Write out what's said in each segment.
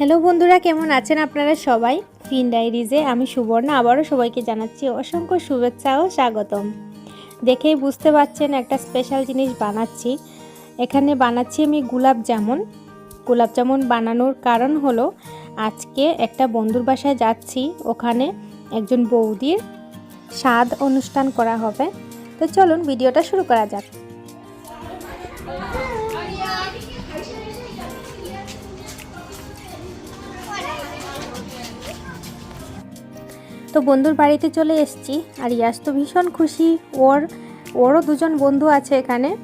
Hello বন্ধুরা, কেমন আছেন আপনারা সবাই? ফিন ডায়েরিজে আমি সুবর্ণা, আবারও সবাইকে জানাচ্ছি অসংখ্য শুভেচ্ছা ও স্বাগতম। দেখেই বুঝতে পারছেন একটা স্পেশাল জিনিস বানাচ্ছি। এখানে বানাচ্ছি আমি গোলাপ জামুন। গোলাপ জামুন বানানোর কারণ হলো, আজকে একটা বন্ধুর বাসায় যাচ্ছি, ওখানে একজন বৌদির স্বাদ অনুষ্ঠান করা হবে। তো চলুন, ভিডিওটা শুরু করা যাক। তো বন্ধুর বাড়িতে চলে এসেছি আর ইয়াস তো ভীষণ খুশি। ওর, ওরও দুজন বন্ধু আছে এখানে।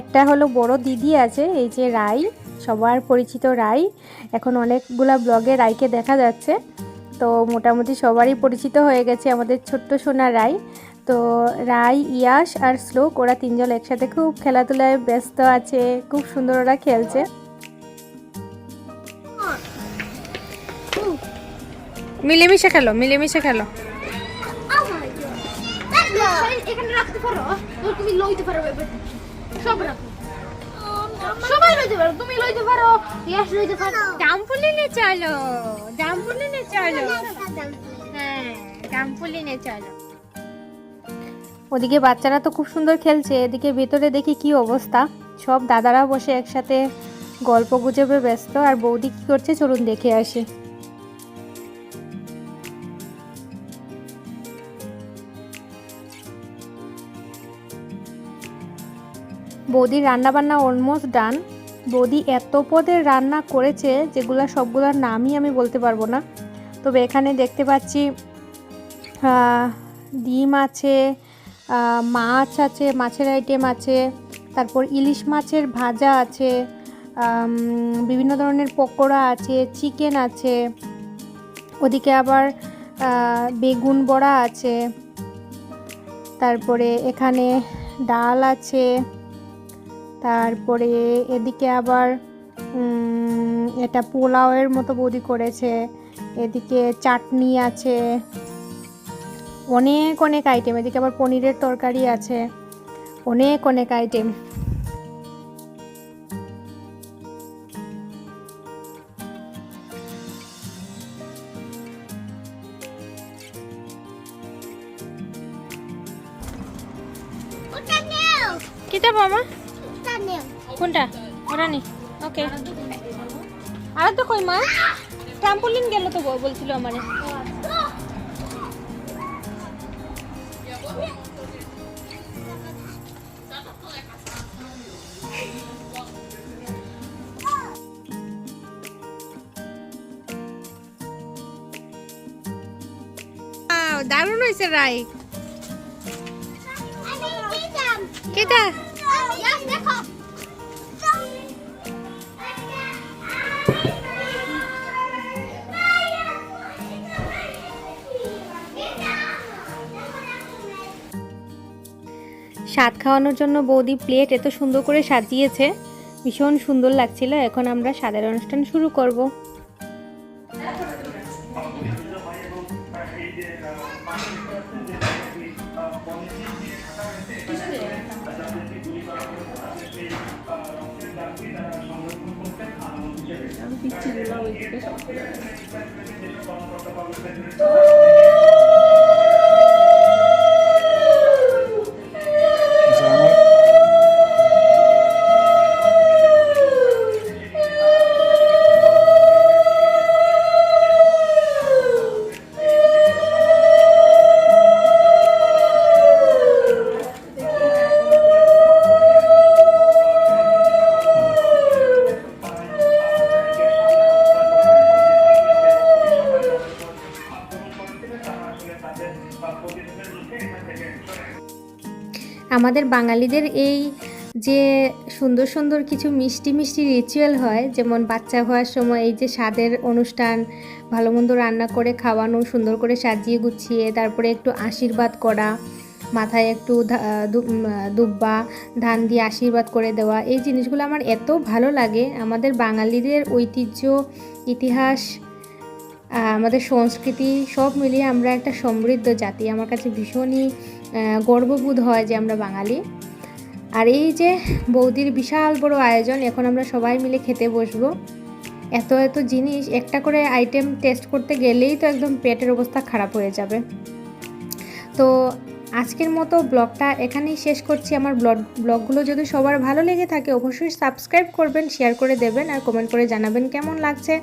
একটা হলো বড় দিদি আছে, এই যে রাই, সবার পরিচিত রাই। এখন অনেকগুলা ব্লগে রাইকে দেখা যাচ্ছে। তো মোটামুটি সবারই পরিচিত হয়ে গেছে আমাদের ছোট্ট সোনা রাই। তো রাই, ইয়াস আর শ্লোক, ওরা তিনজন একসাথে খুব খেলাধুলায় ব্যস্ত আছে, খুব সুন্দর ওরা খেলছে। মিলেমিশে খেলো মিলেমিশে খেলো। এখানে রাখতে পারো? তুমি লইতে পারো সব রাখো। সবাই লইতে পারো তুমি লইতে পারো ইয়াস লইতে পারো। ডাম্পুলিনে চলো ডাম্পুলিনে চলো। হ্যাঁ ডাম্পুলিনে চলো। ওদিকে বাচ্চারা তো খুব সুন্দর খেলছে এদিকে ভেতরে দেখি কি অবস্থা। সব দাদারা বসে একসাথে গল্প গুজবে ব্যস্ত আর বৌদি কি করছে চলুন দেখে আসি। বৌদির রান্নাবান্না অলমোস্ট ডান বৌদি এত পদের রান্না করেছে যেগুলো সবগুলোর নামই আমি বলতে পারব না। তবে এখানে দেখতে পাচ্ছি ডিম আছে মাছ আছে, মাছের আইটেম আছে, তারপর ইলিশ মাছের ভাজা আছে বিভিন্ন ধরনের পকোড়া আছে চিকেন আছে, ওদিকে আবার বেগুন বড়া আছে, তারপরে এখানে ডাল আছে। তারপরে এদিকে আবার এটা পোলাওয়ের মতো বৌদি করেছে। এদিকে চাটনি আছে। অনেক অনেক আইটেম এদিকে আবার পনিরের তরকারি আছে। অনেক অনেক আইটেম ওটা নেও কিতা মামা ওটা নেও কোনটা ওরা নি ওকে আর তো কই মা? ট্রাম্পোলিন গেল তো বল- বলছিল আমারে। দারুণ হয়েছে রাই। কেটা দেখো। স্বাদ খাওয়ানোর জন্য বৌদি প্লেট এত সুন্দর করে সাজিয়েছে। ভীষণ সুন্দর লাগছিল, এখন আমরা স্বাদের অনুষ্ঠান শুরু করব। আমাদের বাঙালিদের এই যে সুন্দর সুন্দর কিছু মিষ্টি মিষ্টি রিচুয়াল হয়, যেমন বাচ্চা হওয়ার সময় এই যে স্বাদের অনুষ্ঠান, ভালো মন্দ রান্না করে খাওয়ানো, সুন্দর করে সাজিয়ে গুছিয়ে, তারপরে একটু আশীর্বাদ করা, মাথায় একটু দুব্বা, ধান দিয়ে আশীর্বাদ করে দেওয়া, এই জিনিসগুলো আমার এত ভালো লাগে। আমাদের বাঙালিদের ঐতিহ্য, ইতিহাস আমাদের সংস্কৃতি সব মিলিয়ে আমরা একটা সমৃদ্ধ জাতি। আমার কাছে ভীষণই গর্ববোধ হয় যে আমরা বাঙালি। আর এই যে বৌদির বিশাল বড় আয়োজন, এখন আমরা সবাই মিলে খেতে বসবো। এত এত জিনিস, একটা করে আইটেম টেস্ট করতে গেলেই তো একদম পেটের অবস্থা খারাপ হয়ে যাবে। তো আজকের মতো ব্লগটা এখানেই শেষ করছি। আমার ব্লগ, ব্লগগুলো যদি সবার ভালো লেগে থাকে, অবশ্যই সাবস্ক্রাইব করবেন শেয়ার করে দেবেন, আর কমেন্ট করে জানাবেন কেমন লাগছে।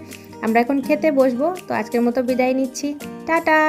আমরা এখন খেতে বসবো তো আজকের মতো বিদায় নিচ্ছি। টাটা!